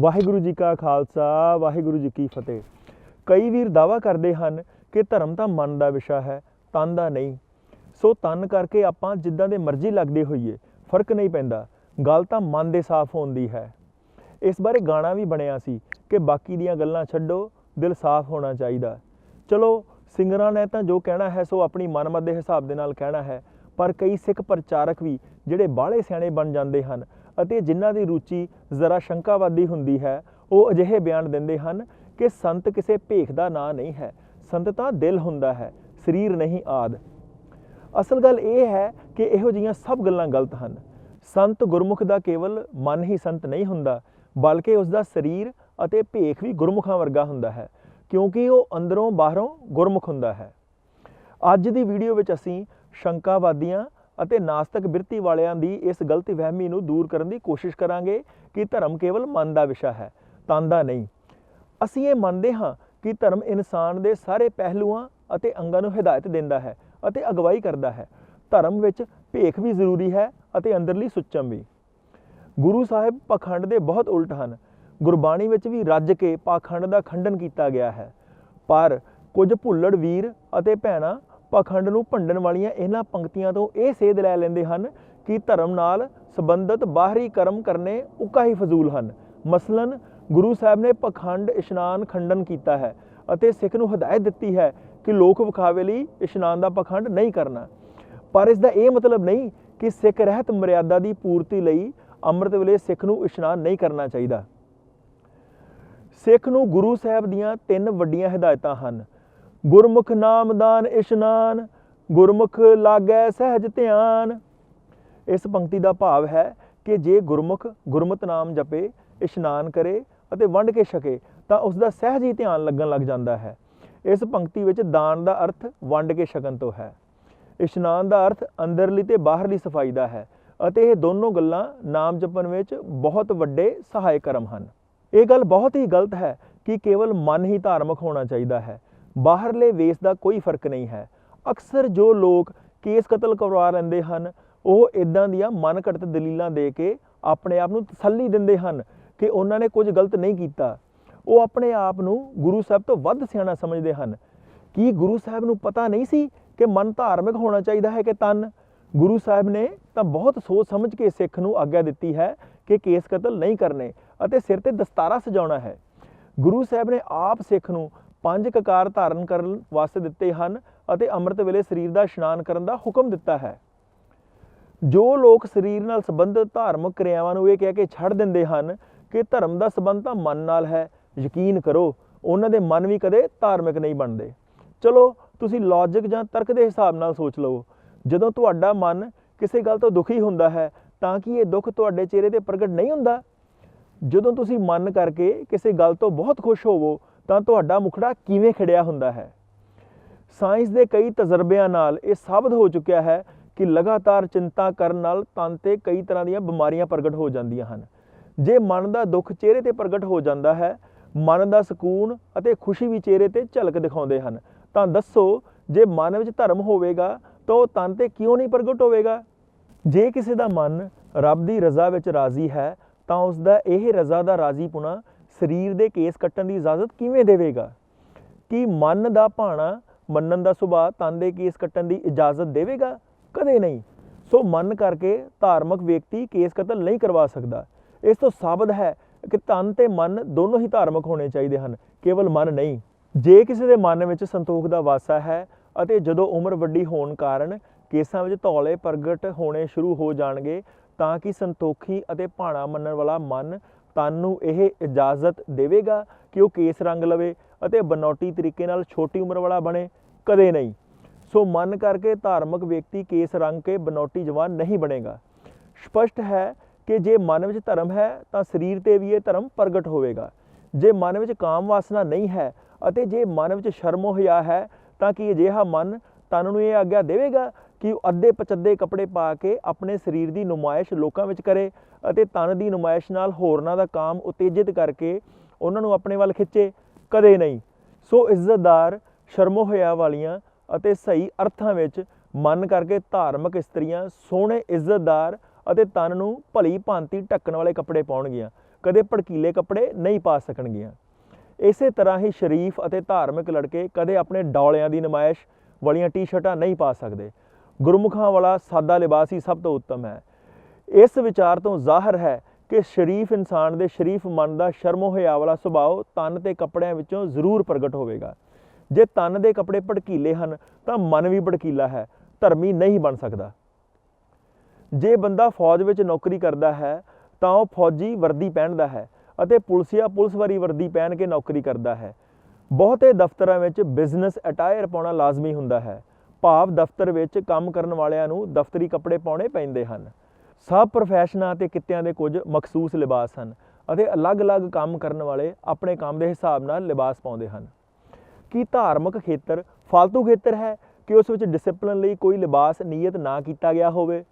ਵਾਹਿਗੁਰੂ ਜੀ ਕਾ ਖਾਲਸਾ, ਵਾਹਿਗੁਰੂ ਜੀ ਕੀ ਫਤਿਹ। ਕਈ ਵੀਰ ਦਾਵਾ ਕਰਦੇ ਹਨ ਕਿ ਧਰਮ ਤਾਂ ਮਨ ਦਾ ਵਿਸ਼ਾ ਹੈ, ਤਨ ਦਾ ਨਹੀਂ। ਸੋ ਤਨ ਕਰਕੇ ਆਪਾਂ ਜਿੱਦਾਂ ਦੇ ਮਰਜ਼ੀ ਲੱਗਦੇ ਹੋਈਏ, ਫ਼ਰਕ ਨਹੀਂ ਪੈਂਦਾ। ਗੱਲ ਤਾਂ ਮਨ ਦੇ ਸਾਫ਼ ਹੋਣ ਦੀ ਹੈ। ਇਸ ਬਾਰੇ ਗਾਣਾ ਵੀ ਬਣਿਆ ਸੀ ਕਿ ਬਾਕੀ ਦੀਆਂ ਗੱਲਾਂ ਛੱਡੋ, ਦਿਲ ਸਾਫ਼ ਹੋਣਾ ਚਾਹੀਦਾ। ਚਲੋ, ਸਿੰਗਰਾਂ ਨੇ ਤਾਂ ਜੋ ਕਹਿਣਾ ਹੈ, ਸੋ ਆਪਣੀ ਮਨਮਤ ਦੇ ਹਿਸਾਬ ਦੇ ਨਾਲ ਕਹਿਣਾ ਹੈ, ਪਰ ਕਈ ਸਿੱਖ ਪ੍ਰਚਾਰਕ ਵੀ ਜਿਹੜੇ ਬਾਹਲੇ ਸਿਆਣੇ ਬਣ ਜਾਂਦੇ ਹਨ ਅਤੇ ਜਿਨ੍ਹਾਂ ਦੀ ਰੁਚੀ ਜ਼ਰਾ ਸ਼ੰਕਾਵਾਦੀ ਹੁੰਦੀ ਹੈ, ਉਹ ਅਜਿਹੇ ਬਿਆਨ ਦਿੰਦੇ ਹਨ ਕਿ ਸੰਤ ਕਿਸੇ ਭੇਖ ਦਾ ਨਾਂ ਨਹੀਂ ਹੈ। ਸੰਤ ਤਾਂ ਦਿਲ ਹੁੰਦਾ ਹੈ, ਸਰੀਰ ਨਹੀਂ ਆਦ। ਅਸਲ ਗੱਲ ਇਹ ਹੈ ਕਿ ਇਹੋ ਜਿਹੀਆਂ ਸਭ ਗੱਲਾਂ ਗਲਤ ਹਨ। ਸੰਤ ਗੁਰਮੁਖ ਦਾ ਕੇਵਲ ਮਨ ਹੀ ਸੰਤ ਨਹੀਂ ਹੁੰਦਾ, ਬਲਕਿ ਉਸ ਦਾ ਸਰੀਰ ਅਤੇ ਭੇਖ ਵੀ ਗੁਰਮੁਖਾਂ ਵਰਗਾ ਹੁੰਦਾ ਹੈ, ਕਿਉਂਕਿ ਉਹ ਅੰਦਰੋਂ ਬਾਹਰੋਂ ਗੁਰਮੁਖ ਹੁੰਦਾ ਹੈ। ਅੱਜ ਦੀ ਵੀਡੀਓ ਵਿੱਚ ਅਸੀਂ ਸ਼ੰਕਾਵਾਦੀਆਂ ਅਤੇ ਨਾਸਤਕ ਬਿਰਤੀ ਵਾਲਿਆਂ ਦੀ ਇਸ ਗਲਤ ਵਹਿਮੀ ਨੂੰ ਦੂਰ ਕਰਨ ਦੀ ਕੋਸ਼ਿਸ਼ ਕਰਾਂਗੇ ਕਿ ਧਰਮ ਕੇਵਲ ਮਨ ਦਾ ਵਿਸ਼ਾ ਹੈ, ਤਨ ਦਾ ਨਹੀਂ। ਅਸੀਂ ਇਹ ਮੰਨਦੇ ਹਾਂ ਕਿ ਧਰਮ ਇਨਸਾਨ ਦੇ ਸਾਰੇ ਪਹਿਲੂਆਂ ਅਤੇ ਅੰਗਾਂ ਨੂੰ ਹਿਦਾਇਤ ਦਿੰਦਾ ਹੈ ਅਤੇ ਅਗਵਾਈ ਕਰਦਾ ਹੈ। ਧਰਮ ਵਿੱਚ ਭੇਖ ਵੀ ਜ਼ਰੂਰੀ ਹੈ ਅਤੇ ਅੰਦਰਲੀ ਸੁੱਚਮ ਵੀ। ਗੁਰੂ ਸਾਹਿਬ ਪਖੰਡ ਦੇ ਬਹੁਤ ਉਲਟ ਹਨ। ਗੁਰਬਾਣੀ ਵਿੱਚ ਵੀ ਰੱਜ ਕੇ ਪਾਖੰਡ ਦਾ ਖੰਡਨ ਕੀਤਾ ਗਿਆ ਹੈ। ਪਰ ਕੁਝ ਭੁੱਲੜ ਵੀਰ ਅਤੇ ਭੈਣਾਂ ਪਖੰਡ ਨੂੰ ਭੰਡਣ ਵਾਲੀਆਂ ਇਹਨਾਂ ਪੰਕਤੀਆਂ ਤੋਂ ਇਹ ਸੇਧ ਲੈ ਲੈਂਦੇ ਹਨ ਕਿ ਧਰਮ ਨਾਲ ਸੰਬੰਧਿਤ ਬਾਹਰੀ ਕਰਮ ਕਰਨੇ ਉੱਕਾ ਹੀ ਫਜ਼ੂਲ ਹਨ। ਮਸਲਨ, ਗੁਰੂ ਸਾਹਿਬ ਨੇ ਪਖੰਡ ਇਸ਼ਨਾਨ ਖੰਡਨ ਕੀਤਾ ਹੈ ਅਤੇ ਸਿੱਖ ਨੂੰ ਹਦਾਇਤ ਦਿੱਤੀ ਹੈ ਕਿ ਲੋਕ ਵਿਖਾਵੇ ਲਈ ਇਸ਼ਨਾਨ ਦਾ ਪਖੰਡ ਨਹੀਂ ਕਰਨਾ। ਪਰ ਇਸ ਦਾ ਇਹ ਮਤਲਬ ਨਹੀਂ ਕਿ ਸਿੱਖ ਰਹਿਤ ਮਰਿਆਦਾ ਦੀ ਪੂਰਤੀ ਲਈ ਅੰਮ੍ਰਿਤ ਵੇਲੇ ਸਿੱਖ ਨੂੰ ਇਸ਼ਨਾਨ ਨਹੀਂ ਕਰਨਾ ਚਾਹੀਦਾ। ਸਿੱਖ ਨੂੰ ਗੁਰੂ ਸਾਹਿਬ ਦੀਆਂ ਤਿੰਨ ਵੱਡੀਆਂ ਹਦਾਇਤਾਂ ਹਨ। ਗੁਰਮੁਖ ਨਾਮਦਾਨ ਇਸ਼ਨਾਨ ਗੁਰਮੁਖ ਲਾਗੈ ਸਹਿਜ ਧਿਆਨ। ਇਸ ਪੰਕਤੀ ਦਾ ਭਾਵ ਹੈ ਕਿ ਜੇ ਗੁਰਮੁਖ ਗੁਰਮਤਿ ਨਾਮ ਜਪੇ ਇਸ਼ਨਾਨ ਕਰੇ ਅਤੇ ਵੰਡ ਕੇ ਛਕੇ, ਤਾਂ ਉਸ ਦਾ ਸਹਿਜ ਹੀ ਧਿਆਨ ਲੱਗਣ ਲੱਗ ਜਾਂਦਾ ਹੈ। ਇਸ ਪੰਕਤੀ ਵਿੱਚ ਦਾਨ ਦਾ ਅਰਥ ਵੰਡ ਕੇ ਛਕਣ ਤੋਂ ਹੈ। ਇਸ਼ਨਾਨ ਦਾ ਅਰਥ ਅੰਦਰਲੀ ਤੇ ਬਾਹਰਲੀ ਸਫ਼ਾਈ ਦਾ ਹੈ ਅਤੇ ਇਹ ਦੋਨੋਂ ਗੱਲਾਂ ਨਾਮ ਜਪਣ ਵਿੱਚ ਬਹੁਤ ਵੱਡੇ ਸਹਾਇਕ ਕਰਮ ਹਨ। ਇਹ ਗੱਲ ਬਹੁਤ ਹੀ ਗਲਤ ਹੈ ਕਿ ਕੇਵਲ ਮਨ ਹੀ ਧਾਰਮਿਕ ਹੋਣਾ ਚਾਹੀਦਾ ਹੈ। ਬਾਹਰਲੇ ਵੇਸ ਦਾ ਕੋਈ ਫ਼ਰਕ ਨਹੀਂ ਹੈ। ਅਕਸਰ ਜੋ ਲੋਕ ਕੇਸ ਕਤਲ ਕਰਵਾ ਲੈਂਦੇ ਹਨ, ਉਹ ਇਦਾਂ ਦੀਆਂ ਮਨ ਘੜਤ ਦਲੀਲਾਂ ਦੇ ਕੇ ਆਪਣੇ ਆਪ ਨੂੰ ਤਸੱਲੀ ਦਿੰਦੇ ਹਨ ਕਿ ਉਹਨਾਂ ਨੇ ਕੁਝ ਗਲਤ ਨਹੀਂ ਕੀਤਾ। ਉਹ ਆਪਣੇ ਆਪ ਨੂੰ ਗੁਰੂ ਸਾਹਿਬ ਤੋਂ ਵੱਧ ਸਿਆਣਾ ਸਮਝਦੇ ਹਨ। ਕੀ ਗੁਰੂ ਸਾਹਿਬ ਨੂੰ ਪਤਾ ਨਹੀਂ ਸੀ ਕਿ ਮਨ ਧਾਰਮਿਕ ਹੋਣਾ ਚਾਹੀਦਾ ਹੈ ਕਿ ਤਨ? ਗੁਰੂ ਸਾਹਿਬ ਨੇ ਤਾਂ ਬਹੁਤ ਸੋਚ ਸਮਝ ਕੇ ਸਿੱਖ ਨੂੰ ਆਗਿਆ ਦਿੱਤੀ ਹੈ ਕਿ ਕੇਸ ਕਤਲ ਨਹੀਂ ਕਰਨੇ ਅਤੇ ਸਿਰ ਤੇ ਦਸਤਾਰਾ ਸਜਾਉਣਾ ਹੈ। ਗੁਰੂ ਸਾਹਿਬ ਨੇ ਆਪ ਸਿੱਖ ਨੂੰ ਪੰਜ ਕਕਾਰ ਧਾਰਨ ਕਰਨ ਵਾਸਤੇ ਦਿੱਤੇ ਹਨ ਅਤੇ ਅੰਮ੍ਰਿਤ ਵੇਲੇ ਸਰੀਰ ਦਾ ਇਸ਼ਨਾਨ ਕਰਨ ਦਾ ਹੁਕਮ ਦਿੱਤਾ ਹੈ। ਜੋ ਲੋਕ ਸਰੀਰ ਨਾਲ ਸੰਬੰਧਿਤ ਧਾਰਮਿਕ ਕਿਰਿਆਵਾਂ ਨੂੰ ਇਹ ਕਹਿ ਕੇ ਛੱਡ ਦਿੰਦੇ ਹਨ ਕਿ ਧਰਮ ਦਾ ਸੰਬੰਧ ਤਾਂ ਮਨ ਨਾਲ ਹੈ, ਯਕੀਨ ਕਰੋ, ਉਹਨਾਂ ਦੇ ਮਨ ਵੀ ਕਦੇ ਧਾਰਮਿਕ ਨਹੀਂ ਬਣਦੇ। ਚਲੋ, ਤੁਸੀਂ ਲੌਜੀਕ ਜਾਂ ਤਰਕ ਦੇ ਹਿਸਾਬ ਨਾਲ ਸੋਚ ਲਵੋ ਜਦੋਂ ਤੁਹਾਡਾ ਮਨ ਕਿਸੇ ਗੱਲ ਤੋਂ ਦੁਖੀ ਹੁੰਦਾ ਹੈ, ਤਾਂ ਕਿ ਇਹ ਦੁੱਖ ਤੁਹਾਡੇ ਚਿਹਰੇ ਤੇ ਪ੍ਰਗਟ ਨਹੀਂ ਹੁੰਦਾ? ਜਦੋਂ ਤੁਸੀਂ ਮਨ ਕਰਕੇ ਕਿਸੇ ਗੱਲ ਤੋਂ ਬਹੁਤ ਖੁਸ਼ ਹੋਵੋ ਤਾਂ ਤੁਹਾਡਾ ਮੁਖੜਾ ਕਿਵੇਂ ਖਿੜਿਆ ਹੁੰਦਾ ਹੈ? ਸਾਇੰਸ ਦੇ ਕਈ ਤਜਰਬਿਆਂ ਨਾਲ ਇਹ ਸਾਬਤ ਹੋ ਚੁੱਕਿਆ ਹੈ ਕਿ ਲਗਾਤਾਰ ਚਿੰਤਾ ਕਰਨ ਨਾਲ ਤਨ ਤੇ ਕਈ ਤਰ੍ਹਾਂ ਦੀਆਂ ਬਿਮਾਰੀਆਂ ਪ੍ਰਗਟ ਹੋ ਜਾਂਦੀਆਂ ਹਨ। ਜੇ ਮਨ ਦਾ ਦੁੱਖ ਚਿਹਰੇ ਤੇ ਪ੍ਰਗਟ ਹੋ ਜਾਂਦਾ ਹੈ, ਮਨ ਦਾ ਸਕੂਨ ਅਤੇ ਖੁਸ਼ੀ ਵੀ ਚਿਹਰੇ ਤੇ ਝਲਕ ਦਿਖਾਉਂਦੇ ਹਨ। ਤਾਂ ਦੱਸੋ, ਜੇ ਮਨ ਵਿੱਚ ਧਰਮ ਹੋਵੇਗਾ, ਤਾਂ ਉਹ ਤਨ ਤੇ ਕਿਉਂ ਨਹੀਂ ਪ੍ਰਗਟ ਹੋਵੇਗਾ? ਜੇ ਕਿਸੇ ਦਾ ਮਨ ਰੱਬ ਦੀ ਰਜ਼ਾ ਵਿੱਚ ਰਾਜ਼ੀ ਹੈ, ਤਾਂ ਉਸ ਦਾ ਇਹ ਰਜ਼ਾ ਦਾ ਰਾਜ਼ੀਪੁਣਾ ਸਰੀਰ ਦੇ ਕੇਸ ਕੱਟਣ ਦੀ ਇਜਾਜ਼ਤ ਕਿਵੇਂ ਦੇਵੇਗਾ? ਕਿ ਮਨ ਦਾ ਭਾਣਾ ਮੰਨਣ ਦਾ ਸੁਭਾਅ ਤਨ ਦੇ ਕੇਸ ਕੱਟਣ ਦੀ ਇਜਾਜ਼ਤ ਦੇਵੇਗਾ? ਕਦੇ ਨਹੀਂ। ਸੋ ਮਨ ਕਰਕੇ ਧਾਰਮਿਕ ਵਿਅਕਤੀ ਕੇਸ ਕਤਲ ਨਹੀਂ ਕਰਵਾ ਸਕਦਾ। ਇਸ ਤੋਂ ਸਾਬਤ ਹੈ ਕਿ ਤਨ ਤੇ ਮਨ ਦੋਨੋਂ ਹੀ ਧਾਰਮਿਕ ਹੋਣੇ ਚਾਹੀਦੇ ਹਨ, ਕੇਵਲ ਮਨ ਨਹੀਂ। ਜੇ ਕਿਸੇ ਦੇ ਮਨ ਵਿੱਚ ਸੰਤੋਖ ਦਾ ਵਾਸਾ ਹੈ ਅਤੇ ਜਦੋਂ ਉਮਰ ਵੱਡੀ ਹੋਣ ਕਾਰਨ ਕੇਸਾਂ ਵਿੱਚ ਧੌਲੇ ਪ੍ਰਗਟ ਹੋਣੇ ਸ਼ੁਰੂ ਹੋ ਜਾਣਗੇ, ਤਾਂ ਕਿ ਸੰਤੋਖੀ ਅਤੇ ਭਾਣਾ ਮੰਨਣ ਵਾਲਾ ਮਨ ਤਨ ਨੂੰ ਇਹ ਇਜਾਜ਼ਤ ਦੇਵੇਗਾ ਕਿ ਉਹ ਕੇਸ ਰੰਗ ਲਵੇ ਅਤੇ ਬਨੌਟੀ ਤਰੀਕੇ ਨਾਲ ਛੋਟੀ ਉਮਰ ਵਾਲਾ ਬਣੇ, ਕਦੇ ਨਹੀਂ। ਸੋ ਮਨ ਕਰਕੇ ਧਾਰਮਿਕ ਵਿਅਕਤੀ ਕੇਸ ਰੰਗ ਕੇ ਬਨੌਟੀ ਜਵਾਨ ਨਹੀਂ ਬਣੇਗਾ। ਸਪਸ਼ਟ ਹੈ ਕਿ ਜੇ ਮਨ ਵਿੱਚ ਧਰਮ ਹੈ ਤਾਂ ਸਰੀਰ ਤੇ ਵੀ ਇਹ ਧਰਮ ਪ੍ਰਗਟ ਹੋਵੇਗਾ। ਜੇ ਮਨ ਵਿੱਚ ਕਾਮ ਵਾਸਨਾ ਨਹੀਂ ਹੈ ਅਤੇ ਜੇ ਮਨ ਵਿੱਚ ਸ਼ਰਮ ਹੋਇਆ ਹੈ ਤਾਂ ਕਿ ਅਜਿਹਾ ਮਨ ਤਨ ਨੂੰ ਇਹ ਆਗਿਆ ਦੇਵੇਗਾ ਕਿ ਉਹ ਅੱਧੇ ਪਚੱਦੇ ਕੱਪੜੇ ਪਾ ਕੇ ਆਪਣੇ ਸਰੀਰ ਦੀ ਨੁਮਾਇਸ਼ ਲੋਕਾਂ ਵਿੱਚ ਕਰੇ ਅਤੇ ਤਨ ਦੀ ਨੁਮਾਇਸ਼ ਨਾਲ ਹੋਰਨਾਂ ਦਾ ਕਾਮ ਉਤੇਜਿਤ ਕਰਕੇ ਉਹਨਾਂ ਨੂੰ ਆਪਣੇ ਵੱਲ ਖਿੱਚੇ, ਕਦੇ ਨਹੀਂ। ਸੋ ਇੱਜ਼ਤਦਾਰ ਸ਼ਰਮੋ ਹਿਆ ਵਾਲੀਆਂ ਅਤੇ ਸਹੀ ਅਰਥਾਂ ਵਿੱਚ ਮਨ ਕਰਕੇ ਧਾਰਮਿਕ ਇਸਤਰੀਆਂ, ਸੋਹਣੇ ਇੱਜ਼ਤਦਾਰ ਅਤੇ ਤਨ ਨੂੰ ਭਲੀ ਭਾਂਤੀ ਢੱਕਣ ਵਾਲੇ ਕੱਪੜੇ ਪਾਉਣਗੀਆਂ, ਕਦੇ ਭੜਕੀਲੇ ਕੱਪੜੇ ਨਹੀਂ ਪਾ ਸਕਣਗੀਆਂ। ਇਸੇ ਤਰ੍ਹਾਂ ਹੀ ਸ਼ਰੀਫ ਅਤੇ ਧਾਰਮਿਕ ਲੜਕੇ ਕਦੇ ਆਪਣੇ ਡੌਲਿਆਂ ਦੀ ਨਮਾਇਸ਼ ਵਾਲੀਆਂ ਟੀ-ਸ਼ਰਟਾਂ ਨਹੀਂ ਪਾ ਸਕਦੇ। ਗੁਰਮੁਖਾਂ ਵਾਲਾ ਸਾਦਾ ਲਿਬਾਸ ਹੀ ਸਭ ਤੋਂ ਉੱਤਮ ਹੈ। ਇਸ ਵਿਚਾਰ ਤੋਂ ਜ਼ਾਹਰ ਹੈ ਕਿ ਸ਼ਰੀਫ ਇਨਸਾਨ ਦੇ ਸ਼ਰੀਫ ਮਨ ਦਾ ਸ਼ਰਮੋ ਹਿਆ ਵਾਲਾ ਸੁਭਾਅ ਤਨ ਤੇ ਕੱਪੜਿਆਂ ਵਿੱਚੋਂ ਜ਼ਰੂਰ ਪ੍ਰਗਟ ਹੋਵੇਗਾ। ਜੇ ਤਨ ਦੇ ਕੱਪੜੇ ਭੜਕੀਲੇ ਹਨ, ਤਾਂ ਮਨ ਵੀ ਭੜਕੀਲਾ ਹੈ, ਧਰਮੀ ਨਹੀਂ ਬਣ ਸਕਦਾ। ਜੇ ਬੰਦਾ ਫੌਜ ਵਿੱਚ ਨੌਕਰੀ ਕਰਦਾ ਹੈ, ਤਾਂ ਉਹ ਫੌਜੀ ਵਰਦੀ ਪਹਿਨਦਾ ਹੈ ਅਤੇ ਪੁਲਸੀਆ ਪੁਲਿਸ ਵਾਰੀ ਵਰਦੀ ਪਹਿਨ ਕੇ ਨੌਕਰੀ ਕਰਦਾ ਹੈ। ਬਹੁਤੇ ਦਫ਼ਤਰਾਂ ਵਿੱਚ ਬਿਜ਼ਨਸ ਅਟਾਇਰ ਪਾਉਣਾ ਲਾਜ਼ਮੀ ਹੁੰਦਾ ਹੈ। ਭਾਵ ਦਫ਼ਤਰ ਵਿੱਚ ਕੰਮ ਕਰਨ ਵਾਲਿਆਂ ਨੂੰ ਦਫ਼ਤਰੀ ਕੱਪੜੇ ਪਾਉਣੇ ਪੈਂਦੇ ਹਨ। ਸਭ ਪ੍ਰੋਫੈਸ਼ਨਾਂ ਅਤੇ ਕਿੱਤਿਆਂ ਦੇ ਕੁਝ ਮਖਸੂਸ ਲਿਬਾਸ ਹਨ ਅਤੇ ਅਲੱਗ-ਅਲੱਗ ਕੰਮ ਕਰਨ ਵਾਲੇ ਆਪਣੇ ਕੰਮ ਦੇ ਹਿਸਾਬ ਨਾਲ ਲਿਬਾਸ ਪਾਉਂਦੇ ਹਨ। ਕੀ ਧਾਰਮਿਕ ਖੇਤਰ ਫालतू ਖੇਤਰ ਹੈ ਕਿ ਉਸ ਵਿੱਚ ਡਿਸਪਲਿਨ ਲਈ ਕੋਈ ਲਿਬਾਸ ਨਿਯਤ ਨਾ ਕੀਤਾ ਗਿਆ ਹੋਵੇ?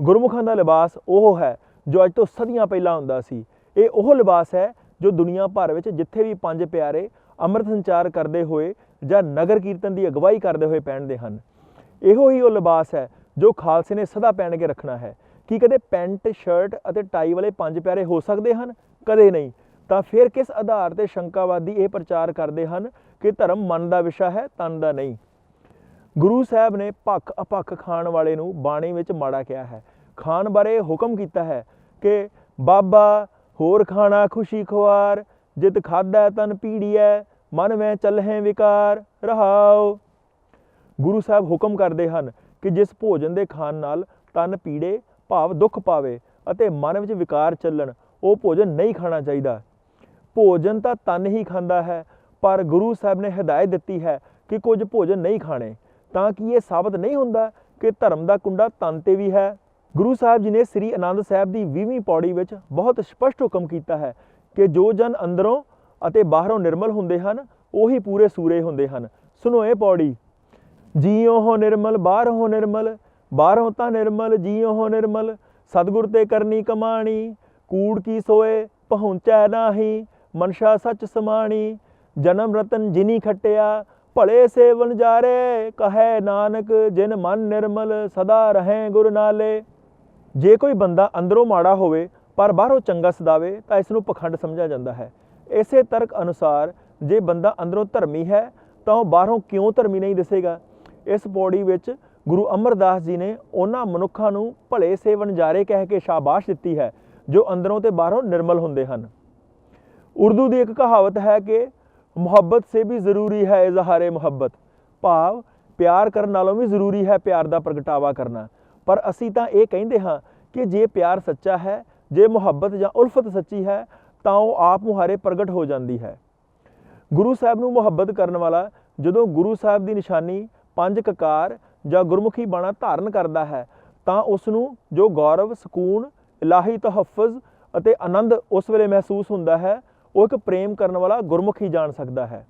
ਗੁਰਮੁਖਾਂ ਦਾ ਲਿਬਾਸ ਉਹ ਹੈ ਜੋ ਅੱਜ ਤੋਂ ਸਦੀਆਂ ਪਹਿਲਾਂ ਹੁੰਦਾ ਸੀ। ਇਹ ਉਹ ਲਿਬਾਸ ਹੈ ਜੋ ਦੁਨੀਆ ਭਰ ਵਿੱਚ ਜਿੱਥੇ ਵੀ ਪੰਜ ਪਿਆਰੇ ਅੰਮ੍ਰਿਤ ਸੰਚਾਰ ਕਰਦੇ ਹੋਏ ਜਾਂ ਨਗਰ ਕੀਰਤਨ ਦੀ ਅਗਵਾਈ ਕਰਦੇ ਹੋਏ ਪਹਿਨਦੇ ਹਨ। ਇਹੋ ਹੀ ਉਹ ਲਿਬਾਸ ਹੈ ਜੋ ਖਾਲਸੇ ਨੇ ਸਦਾ ਪਹਿਨ ਕੇ ਰੱਖਣਾ ਹੈ। ਕੀ ਕਦੇ ਪੈਂਟ, ਸ਼ਰਟ ਅਤੇ ਟਾਈ ਵਾਲੇ ਪੰਜ ਪਿਆਰੇ ਹੋ ਸਕਦੇ ਹਨ? ਕਦੇ ਨਹੀਂ। ਤਾਂ ਫਿਰ ਕਿਸ ਆਧਾਰ ਤੇ ਸ਼ੰਕਾਵਾਦੀ ਇਹ ਪ੍ਰਚਾਰ ਕਰਦੇ ਹਨ ਕਿ ਧਰਮ ਮਨ ਦਾ ਵਿਸ਼ਾ ਹੈ, ਤਨ ਦਾ ਨਹੀਂ? ਗੁਰੂ ਸਾਹਿਬ ਨੇ ਭੱਖ ਅਪੱਖ ਖਾਣ ਵਾਲੇ ਨੂੰ ਬਾਣੀ ਵਿੱਚ ਮਾੜਾ ਕਿਹਾ ਹੈ। ਖਾਣ ਬਾਰੇ ਹੁਕਮ ਕੀਤਾ ਹੈ ਕਿ, ਬਾਬਾ, ਹੋਰ ਖਾਣਾ ਖੁਸ਼ੀ ਖੁਆਰ, ਜਿਤ ਖਾਦਾ ਤਨ ਪੀੜੀਐ, ਮਨ ਵਿੱਚ ਚੱਲਹਿ ਵਿਕਾਰ, ਰਹਾਓ। ਗੁਰੂ ਸਾਹਿਬ ਹੁਕਮ ਕਰਦੇ ਹਨ ਕਿ ਜਿਸ ਭੋਜਨ ਦੇ ਖਾਣ ਨਾਲ ਤਨ ਪੀੜੇ ਭਾਵ ਦੁੱਖ ਪਾਵੇ ਅਤੇ ਮਨ ਵਿੱਚ ਵਿਕਾਰ ਚੱਲਣ, ਉਹ ਭੋਜਨ ਨਹੀਂ ਖਾਣਾ ਚਾਹੀਦਾ। ਭੋਜਨ ਤਾਂ ਤਨ ਹੀ ਖਾਂਦਾ ਹੈ, ਪਰ ਗੁਰੂ ਸਾਹਿਬ ਨੇ ਹਦਾਇਤ ਦਿੱਤੀ ਹੈ ਕਿ ਕੁਝ ਭੋਜਨ ਨਹੀਂ ਖਾਣੇ, ਤਾਂ ਕਿ ਇਹ ਸਾਬਤ ਨਹੀਂ ਹੁੰਦਾ ਕਿ ਧਰਮ ਦਾ ਕੁੰਡਾ ਤਨ ਤੇ ਵੀ ਹੈ। ਗੁਰੂ ਸਾਹਿਬ ਜੀ ਨੇ ਸ੍ਰੀ ਆਨੰਦ ਸਾਹਿਬ ਦੀ 20ਵੀਂ ਪੌੜੀ ਵਿੱਚ ਬਹੁਤ ਸਪਸ਼ਟ ਹੁਕਮ ਕੀਤਾ ਹੈ ਕਿ ਜੋ ਜਨ ਅੰਦਰੋਂ ਅਤੇ ਬਾਹਰੋਂ ਨਿਰਮਲ ਹੁੰਦੇ ਹਨ, ਉਹੀ ਪੂਰੇ ਸੂਰੇ ਹੁੰਦੇ ਹਨ। ਸੁਣੋ ਇਹ ਪੌੜੀ ਜੀਉ ਹੋ ਨਿਰਮਲ, ਬਾਹਰੋਂ ਹੋ ਨਿਰਮਲ ਬਾਹਰੋਂ ਤਾਂ ਨਿਰਮਲ ਜੀਉ ਹੋ ਨਿਰਮਲ, ਸਤਿਗੁਰ ਤੇ ਕਰਨੀ ਕਮਾਣੀ, ਕੂੜ ਕੀ ਸੋਏ, ਪਹੁੰਚੈ ਨਾਹੀ, ਮਨਸ਼ਾ ਸੱਚ ਸਮਾਣੀ, ਜਨਮ ਰਤਨ ਜਿਨੀ ਖਟਿਆ, ਭਲੇ ਸੇਵਨ ਜਾਰੇ, ਕਹੈ ਨਾਨਕ, ਜਿਨ ਮਨ ਨਿਰਮਲ, ਸਦਾ ਰਹੇ ਗੁਰ ਨਾਲੇ। ਜੇ ਕੋਈ ਬੰਦਾ ਅੰਦਰੋਂ ਮਾੜਾ ਹੋਵੇ, ਪਰ ਬਾਹਰੋਂ ਚੰਗਾ ਸਦਾਵੇ, ਤਾਂ ਇਸ ਨੂੰ ਪਖੰਡ ਸਮਝਿਆ ਜਾਂਦਾ ਹੈ। ਇਸੇ ਤਰਕ ਅਨੁਸਾਰ, ਜੇ ਬੰਦਾ ਅੰਦਰੋਂ ਧਰਮੀ ਹੈ, ਤਾਂ ਉਹ ਬਾਹਰੋਂ ਕਿਉਂ ਧਰਮੀ ਨਹੀਂ ਦਿਸੇਗਾ? ਇਸ ਪੌੜੀ ਵਿੱਚ ਗੁਰੂ ਅਮਰਦਾਸ ਜੀ ਨੇ ਉਹਨਾਂ ਮਨੁੱਖਾਂ ਨੂੰ ਭਲੇ ਸੇਵਨ ਜਾਰੇ ਕਹਿ ਕੇ ਸ਼ਾਬਾਸ਼ ਦਿੱਤੀ ਹੈ, ਜੋ ਅੰਦਰੋਂ ਤੇ ਬਾਹਰੋਂ ਨਿਰਮਲ ਹੁੰਦੇ ਹਨ। ਉਰਦੂ ਦੀ ਇੱਕ ਕਹਾਵਤ ਹੈ ਕਿ, ਮੁਹੱਬਤ ਸੇ ਵੀ ਜ਼ਰੂਰੀ ਹੈ ਇਜ਼ਹਾਰੇ ਮੁਹੱਬਤ। ਭਾਵ, ਪਿਆਰ ਕਰਨ ਨਾਲੋਂ ਵੀ ਜ਼ਰੂਰੀ ਹੈ ਪਿਆਰ ਦਾ ਪ੍ਰਗਟਾਵਾ ਕਰਨਾ। ਪਰ ਅਸੀਂ ਤਾਂ ਇਹ ਕਹਿੰਦੇ ਹਾਂ ਕਿ ਜੇ ਪਿਆਰ ਸੱਚਾ ਹੈ, ਜੇ ਮੁਹੱਬਤ ਜਾਂ ਉਲਫਤ ਸੱਚੀ ਹੈ, ਤਾਂ ਉਹ ਆਪ ਮੁਹਾਰੇ ਪ੍ਰਗਟ ਹੋ ਜਾਂਦੀ ਹੈ। ਗੁਰੂ ਸਾਹਿਬ ਨੂੰ ਮੁਹੱਬਤ ਕਰਨ ਵਾਲਾ, ਜਦੋਂ ਗੁਰੂ ਸਾਹਿਬ ਦੀ ਨਿਸ਼ਾਨੀ ਪੰਜ ਕਕਾਰ ਜਾਂ ਗੁਰਮੁਖੀ ਬਾਣਾ ਧਾਰਨ ਕਰਦਾ ਹੈ, ਤਾਂ ਉਸ ਨੂੰ ਜੋ ਗੌਰਵ, ਸਕੂਨ, ਇਲਾਹੀ ਤਹਫਜ਼ ਅਤੇ ਆਨੰਦ ਉਸ ਵੇਲੇ ਮਹਿਸੂਸ ਹੁੰਦਾ ਹੈ, ਉਹ ਇੱਕ ਪ੍ਰੇਮ ਕਰਨ ਵਾਲਾ ਗੁਰਮੁਖੀ ਜਾਣ ਸਕਦਾ ਹੈ।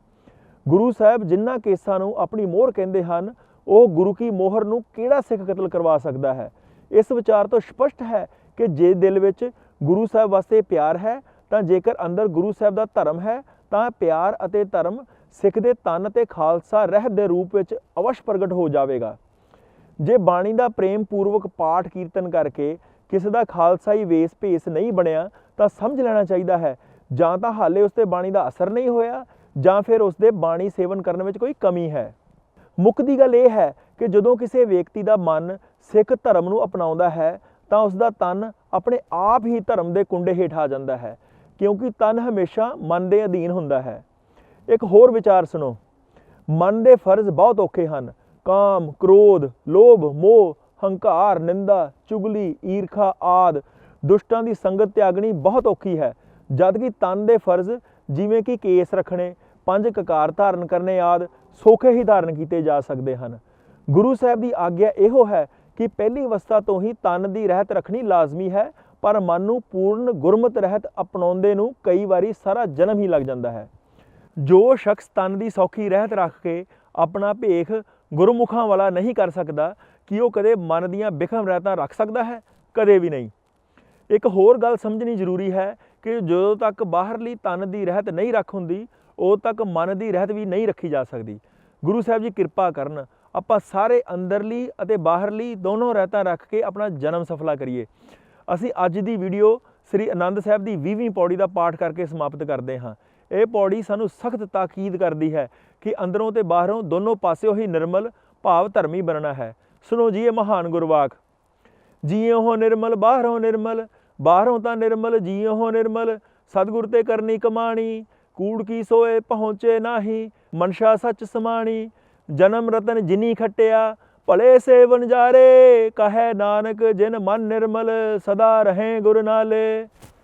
ਗੁਰੂ ਸਾਹਿਬ ਜਿਨ੍ਹਾਂ ਕੇਸਾਂ ਨੂੰ ਆਪਣੀ ਮੋਹਰ ਕਹਿੰਦੇ ਹਨ, ਉਹ ਗੁਰੂ ਕੀ ਮੋਹਰ ਨੂੰ ਕਿਹੜਾ ਸਿੱਖ ਕਤਲ ਕਰਵਾ ਸਕਦਾ ਹੈ? ਇਸ ਵਿਚਾਰ ਤੋਂ ਸਪਸ਼ਟ ਹੈ ਕਿ ਜੇ ਦਿਲ ਵਿੱਚ ਗੁਰੂ ਸਾਹਿਬ ਵਾਸਤੇ ਪਿਆਰ ਹੈ, ਤਾਂ ਜੇਕਰ ਅੰਦਰ ਗੁਰੂ ਸਾਹਿਬ ਦਾ ਧਰਮ ਹੈ, ਤਾਂ ਪਿਆਰ ਅਤੇ ਧਰਮ ਸਿੱਖ ਦੇ ਤਨ ਤੇ ਖਾਲਸਾ ਰਹਿਤ ਦੇ ਰੂਪ ਵਿੱਚ ਅਵਸ਼ ਪ੍ਰਗਟ ਹੋ ਜਾਵੇਗਾ। ਜੇ ਬਾਣੀ ਦਾ ਪ੍ਰੇਮ ਪੂਰਵਕ ਪਾਠ ਕੀਰਤਨ ਕਰਕੇ ਕਿਸੇ ਦਾ ਖਾਲਸਾਈ ਵੇਸ ਭੇਸ ਨਹੀਂ ਬਣਿਆ, ਤਾਂ ਸਮਝ ਲੈਣਾ ਚਾਹੀਦਾ ਹੈ। ਜਾਂ ਤਾਂ ਹਾਲੇ ਉਸ ਤੇ ਬਾਣੀ ਦਾ ਅਸਰ ਨਹੀਂ ਹੋਇਆ, ਜਾਂ ਫਿਰ ਉਸ ਦੇ ਬਾਣੀ ਸੇਵਨ ਕਰਨ ਵਿੱਚ ਕੋਈ ਕਮੀ ਹੈ। ਮੁੱਕਦੀ ਗੱਲ ਇਹ ਹੈ ਕਿ ਜਦੋਂ ਕਿਸੇ ਵਿਅਕਤੀ ਦਾ ਮਨ ਸਿੱਖ ਧਰਮ ਨੂੰ ਅਪਣਾਉਂਦਾ ਹੈ, ਤਾਂ ਉਸ ਦਾ ਤਨ ਆਪਣੇ ਆਪ ਹੀ ਧਰਮ ਦੇ ਕੁੰਡੇ ਹੇਠ ਆ ਜਾਂਦਾ ਹੈ, ਕਿਉਂਕਿ ਤਨ ਹਮੇਸ਼ਾ ਮਨ ਦੇ ਅਧੀਨ ਹੁੰਦਾ ਹੈ। ਇੱਕ ਹੋਰ ਵਿਚਾਰ ਸੁਣੋ। ਮਨ ਦੇ ਫਰਜ਼ ਬਹੁਤ ਔਖੇ ਹਨ। ਕਾਮ, ਕ੍ਰੋਧ, ਲੋਭ, ਮੋਹ, ਹੰਕਾਰ, ਨਿੰਦਾ, ਚੁਗਲੀ, ਈਰਖਾ ਆਦ। ਦੁਸ਼ਟਾਂ ਦੀ ਸੰਗਤ ਤਿਆਗਣੀ ਬਹੁਤ ਔਖੀ ਹੈ। ਜਦਕਿ ਤਨ ਦੇ ਫਰਜ਼ ਜਿਵੇਂ ਕਿ ਕੇਸ ਰੱਖਣੇ, ਪੰਜ ਕਕਾਰ ਧਾਰਨ ਕਰਨੇ ਆਦ ਸੌਖੇ ਹੀ ਧਾਰਨ ਕੀਤੇ ਜਾ ਸਕਦੇ ਹਨ। ਗੁਰੂ ਸਾਹਿਬ ਦੀ ਆਗਿਆ ਇਹੋ ਹੈ ਕਿ ਪਹਿਲੀ ਅਵਸਥਾ ਤੋਂ ਹੀ ਤਨ ਦੀ ਰਹਿਤ ਰੱਖਣੀ ਲਾਜ਼ਮੀ ਹੈ, ਪਰ ਮਨ ਨੂੰ ਪੂਰਨ ਗੁਰਮਤ ਰਹਿਤ ਅਪਣਾਉਂਦੇ ਨੂੰ ਕਈ ਵਾਰੀ ਸਾਰਾ ਜਨਮ ਹੀ ਲੱਗ ਜਾਂਦਾ ਹੈ। ਜੋ ਸ਼ਖਸ ਤਨ ਦੀ ਸੌਖੀ ਰਹਿਤ ਰੱਖ ਕੇ ਆਪਣਾ ਭੇਖ ਗੁਰਮੁਖਾਂ ਵਾਲਾ ਨਹੀਂ ਕਰ ਸਕਦਾ, ਕਿ ਉਹ ਕਦੇ ਮਨ ਦੀਆਂ ਬਿਖਮ ਰਹਿਤਾਂ ਰੱਖ ਸਕਦਾ ਹੈ? ਕਦੇ ਵੀ ਨਹੀਂ। ਇੱਕ ਹੋਰ ਗੱਲ ਸਮਝਣੀ ਜ਼ਰੂਰੀ ਹੈ ਕਿ ਜਦੋਂ ਤੱਕ ਬਾਹਰਲੀ ਤਨ ਦੀ ਰਹਿਤ ਨਹੀਂ ਰੱਖ ਹੁੰਦੀ, ਉਦੋਂ ਤੱਕ ਮਨ ਦੀ ਰਹਿਤ ਵੀ ਨਹੀਂ ਰੱਖੀ ਜਾ ਸਕਦੀ। ਗੁਰੂ ਸਾਹਿਬ ਜੀ ਕਿਰਪਾ ਕਰਨ, ਆਪਾਂ ਸਾਰੇ ਅੰਦਰਲੀ ਅਤੇ ਬਾਹਰਲੀ ਦੋਨੋਂ ਰਹਿਤਾਂ ਰੱਖ ਕੇ ਆਪਣਾ ਜਨਮ ਸਫਲਾ ਕਰੀਏ। ਅਸੀਂ ਅੱਜ ਦੀ ਵੀਡੀਓ ਸ੍ਰੀ ਆਨੰਦ ਸਾਹਿਬ ਦੀ 20ਵੀਂ ਪੌੜੀ ਦਾ ਪਾਠ ਕਰਕੇ ਸਮਾਪਤ ਕਰਦੇ ਹਾਂ। ਇਹ ਪੌੜੀ ਸਾਨੂੰ ਸਖਤ ਤਾਕੀਦ ਕਰਦੀ ਹੈ ਕਿ ਅੰਦਰੋਂ ਤੇ ਬਾਹਰੋਂ ਦੋਨੋਂ ਪਾਸਿਓਂ ਹੀ ਨਿਰਮਲ ਭਾਵ ਧਰਮੀ ਬਣਨਾ ਹੈ। ਸੁਣੋ ਜੀ ਇਹ ਮਹਾਨ ਗੁਰਵਾਕ। ਜੀਉ ਹੋ ਨਿਰਮਲ, ਬਾਹਰੋਂ ਨਿਰਮਲ, ਬਾਹਰੋਂ ਤਾਂ ਨਿਰਮਲ ਜੀਉ ਹੋ ਨਿਰਮਲ, ਸਤਿਗੁਰ ਤੇ ਕਰਨੀ ਕਮਾਣੀ, ਕੂੜ ਕੀ ਸੋਏ ਪਹੁੰਚੇ ਨਾਹੀ, ਮਨਸ਼ਾ ਸੱਚ ਸਮਾਣੀ, ਜਨਮ ਰਤਨ ਜਿਨੀ ਖਟਿਆ, ਭਲੇ ਸੇ ਵਨਜਾਰੇ ਕਹੈ ਨਾਨਕ ਜਿਨ ਮਨ ਨਿਰਮਲ, ਸਦਾ ਰਹੇ ਗੁਰ ਨਾਲੇ।